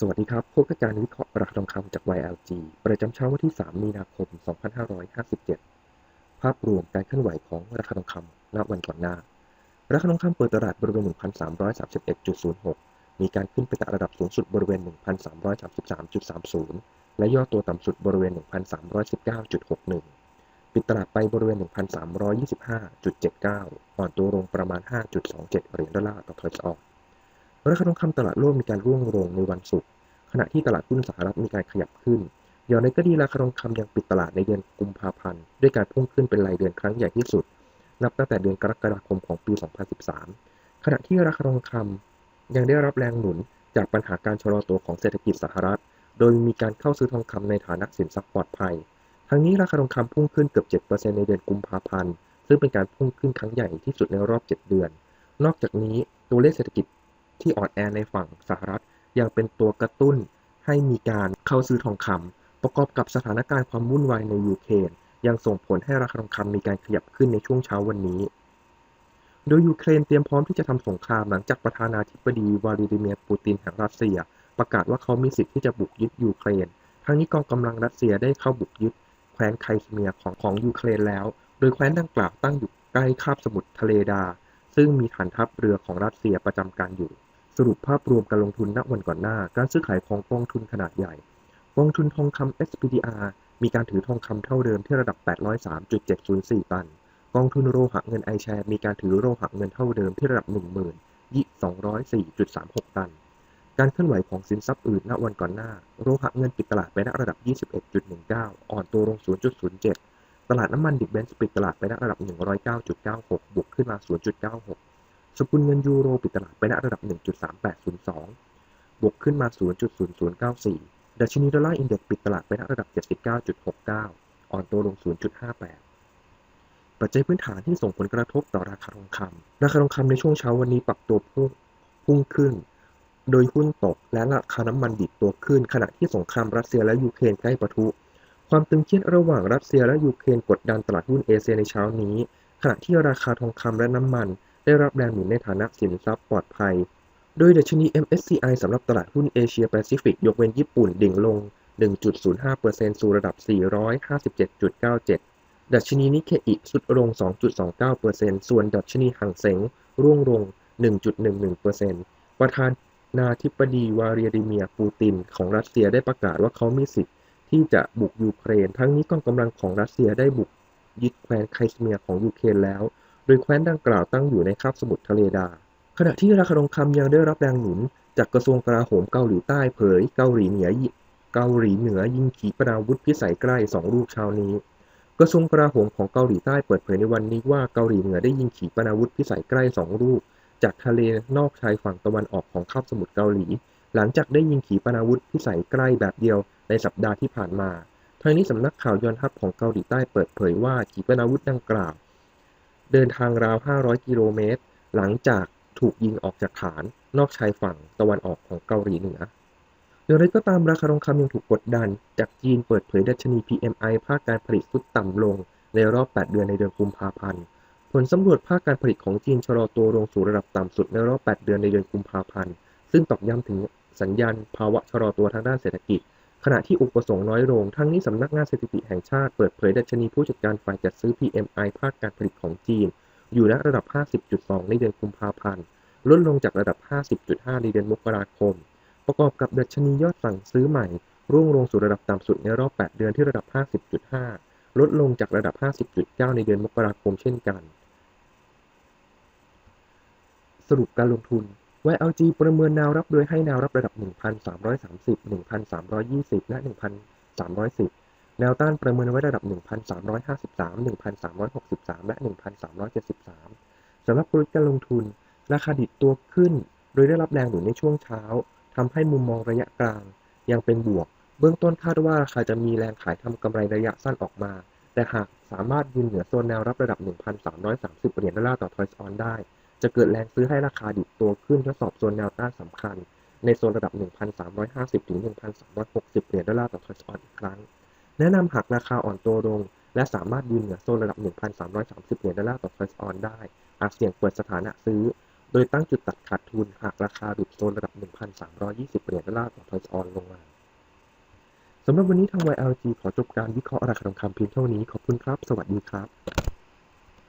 สวัสดีครับพบกับการวิเคราะห์ราคาทองคำจาก YLG ประจำเช้าวันที่ 3 มีนาคม 2557 ภาพรวมการเคลื่อนไหวของราคาทองคำณวันก่อนหน้า ราคาทองคำเปิดตลาดบริเวณ 1,331.06 มีการขึ้นไปแตะระดับสูงสุดบริเวณ 1,333.30 และย่อตัวต่ำสุดบริเวณ 1,319.61 ปิดตลาดไปบริเวณ 1,325.79 อ่อนตัวลงประมาณ 5.27 เหรียญดอลลาร์ต่อทอยส์ออน ราคาทองคำตลาดโลกมีการร่วงลงในวันศุกร์ขณะที่ตลาดหุ้นสหรัฐมีการขยับขึ้นอย่างไรก็ดีราคาทองคำยังปิดตลาดในเดือนกุมภาพันธ์ด้วยการพุ่งขึ้นเป็นรายเดือนครั้งใหญ่ที่สุด นับตั้งแต่เดือนกรกฎาคมของปี 2013 ขณะที่ราคาทองคำยังได้รับแรงหนุนจากปัญหาการชะลอตัวของเศรษฐกิจสหรัฐ โดยมีการเข้าซื้อทองคำในฐานะสินทรัพย์ปลอดภัย ทั้งนี้ราคาทองคำพุ่งขึ้นเกือบ7%ในเดือนกุมภาพันธ์ ซึ่งเป็นการพุ่งขึ้นครั้งใหญ่ที่สุดในรอบ 7 เดือน นอกจากนี้ตัวเลขเศรษฐกิจ ที่อ่อนแอในฝั่งสหรัฐ ยังเป็นตัวกระตุ้นให้มีการเข้าซื้อทองคำประกอบกับสถานการณ์ความวุ่นวายในยูเครนยังส่งผลให้ราคาทองคำมีการขยับขึ้นในช่วงเช้าวันนี้ โดยยูเครนเตรียมพร้อมที่จะทำสงครามหลังจากประธานาธิบดีวลาดิเมียร์ปูตินแห่งรัสเซีย ประกาศว่าเขามีสิทธิ์ที่จะบุกยึดยูเครนทั้งนี้กองกำลังรัสเซียได้เข้าบุกยึดแคว้นไครเมียของของยูเครนแล้ว โดยแคว้นดังกล่าวตั้งอยู่ใกล้คาบสมุทรทะเลดา ซึ่งมีฐานทัพเรือของรัสเซียประจำการอยู่ สรุปภาพรวมการลงทุนณวันก่อนหน้า การซื้อขายของกองทุนขนาดใหญ่ กองทุนทองคำ SPDR มีการถือทองคำเท่าเดิมที่ระดับ 803.704 ตัน กองทุนโลหะเงินไอแชร์มีการถือโลหะเงินเท่าเดิมที่ระดับ 10,204.36 ตัน การเคลื่อนไหวของสินทรัพย์อื่นณวันก่อนหน้า โลหะเงินปิดตลาดไปณระดับ 21.19 อ่อนตัวลง 0.07 ตลาดน้ำมันดิบเบนซ์ปิดตลาดไปณระดับ 109.96 บวกขึ้นมา 0.96 สกุลเงินยูโรปิดตลาดไปณระดับ 1.3802 บวกขึ้นมา 0.0094 ดัชนีดอลลาร์อินเด็กซ์ปิดตลาดไปณระดับ 79.69 อ่อนตัวลง 0.58 ปัจจัยพื้นฐานที่ส่งผลกระทบต่อราคาทองคำ ราคาทองคำในช่วงเช้าวันนี้ปรับตัวพุ่งขึ้น โดยหุ้นตกและราคาน้ำมันดิบตัวขึ้น ขณะที่สงครามรัสเซียและยูเครนใกล้ปะทุความตึงเครียดระหว่างรัสเซียและยูเครนกดดันตลาดหุ้นเอเชียในเช้านี้ ขณะที่ราคาทองคำและน้ำมัน ได้รับแรงหนุนในฐานะสินทรัพย์ปลอดภัย โดยดัชนี MSCI สำหรับตลาดหุ้นเอเชียแปซิฟิกยกเว้นญี่ปุ่นดิ่งลง 1.05%สู่ระดับ 457.97 ดัชนีนิเคอิสุดลง 2.29%ส่วนดัชนีหังเส็งร่วงลง 1.11%ประธานาธิบดีวาเรียดิเมียปูตินของรัสเซียได้ประกาศว่าเขามีสิทธิ์ ที่จะบุกยูเครน ทั้งนี้กองกำลังของรัสเซียได้บุกยึดแคว้นไครเมียของยูเครนแล้ว โดยแคว้นดังกล่าวตั้งอยู่ในคาบสมุทรทะเลดา ขณะที่ราคาทองคำยังได้รับแรงหนุน จากกระทรวงกลาโหมเกาหลีใต้เผยเกาหลีเหนือเกาหลีเหนือยิงขีปนาวุธพิสัยใกล้สองลูกชาวนี้ กระทรวงกลาโหมของเกาหลีใต้เปิดเผยในวันนี้ว่าเกาหลีเหนือได้ยิงขีปนาวุธพิสัยใกล้สองลูกจากทะเลนอกชายฝั่งตะวันออกของคาบสมุทรเกาหลี หลังจากได้ยิงขีปนาวุธพิสัยใกล้แบบเดียวในสัปดาห์ที่ผ่านมาทั้งนี้สำนักข่าวยอนฮับของเกาหลีใต้เปิดเผยว่าขีปนาวุธดังกล่าว เดินทางราว 500 กิโลเมตร หลังจากถูกยิงออกจากฐาน นอกชายฝั่งตะวันออกของเกาหลีเหนืออย่างไรก็ตามราคาทองคำยังถูกกดดัน จากจีนเปิดเผยดัชนี PMI ภาคการผลิตสุดต่ำลง ในรอบ 8 เดือนในเดือนกุมภาพันธ์ ผลสำรวจภาคการผลิตของจีนชะลอตัวลงสู่ระดับต่ำสุดในรอบ 8 เดือนในเดือนกุมภาพันธ์ ซึ่งตอกย้ำถึงสัญญาณภาวะชะลอตัวทางด้านเศรษฐกิจ ขณะที่อุปสงค์น้อยลง ทั้งนี้สำนักงานสถิติแห่งชาติเปิดเผยดัชนีผู้จัดการฝ่ายจัดซื้อ PMI ภาคการผลิตของจีน อยู่ณระดับ 50.2 ในเดือนกุมภาพันธ์ ลดลงจากระดับ 50.5 ในเดือนมกราคม ประกอบกับดัชนียอดสั่งซื้อใหม่ ร่วงลงสู่ระดับต่ำสุดในรอบ 8 เดือนที่ระดับ 50.5 ลดลงจากระดับ 50.9 ในเดือนมกราคมเช่นกัน สรุปการลงทุน YLG ประเมินแนวรับโดยให้แนวรับระดับ 1,330 1,320 และ 1,310 แนวต้านประเมินไว้ระดับ 1,353 1,363 และ 1,373 สำหรับกลยุทธ์การลงทุน ราคาดิดตัวขึ้น โดยได้รับแรงหนุนในช่วงเช้า ทำให้มุมมองระยะกลาง ยังเป็นบวก เบื้องต้นคาดว่าราคาจะมีแรงขายทำกำไรระยะสั้นออกมา แต่หากสามารถยืนเหนือโซนแนวรับระดับ 1,330 เหรียญดอลลาร์ต่อทอยส์ออนได้ จะเกิดแรงซื้อให้ราคาดิดตัวขึ้นทดสอบโซนแนวต้านสำคัญ ในโซนระดับ 1,350 ถึง 1,360 เหรียญดอลลาร์ต่อทอยส์ออนอีกครั้ง แนะนำหากราคาอ่อนตัวลง และสามารถยืนเหนือโซนระดับ 1,330 เหรียญดอลลาร์ต่อทอยส์ออนได้ อาจเสี่ยงเปิดสถานะซื้อ โดยตั้งจุดตัดขาดทุนหากราคาหลุดโซนระดับ 1,320 เหรียญดอลลาร์ต่อทอยส์ออนลงมาสำหรับวันนี้ทาง YLG ขอจบการวิเคราะห์ราคาทองคำเพียงเท่านี้ ขอบคุณครับ สวัสดีครับ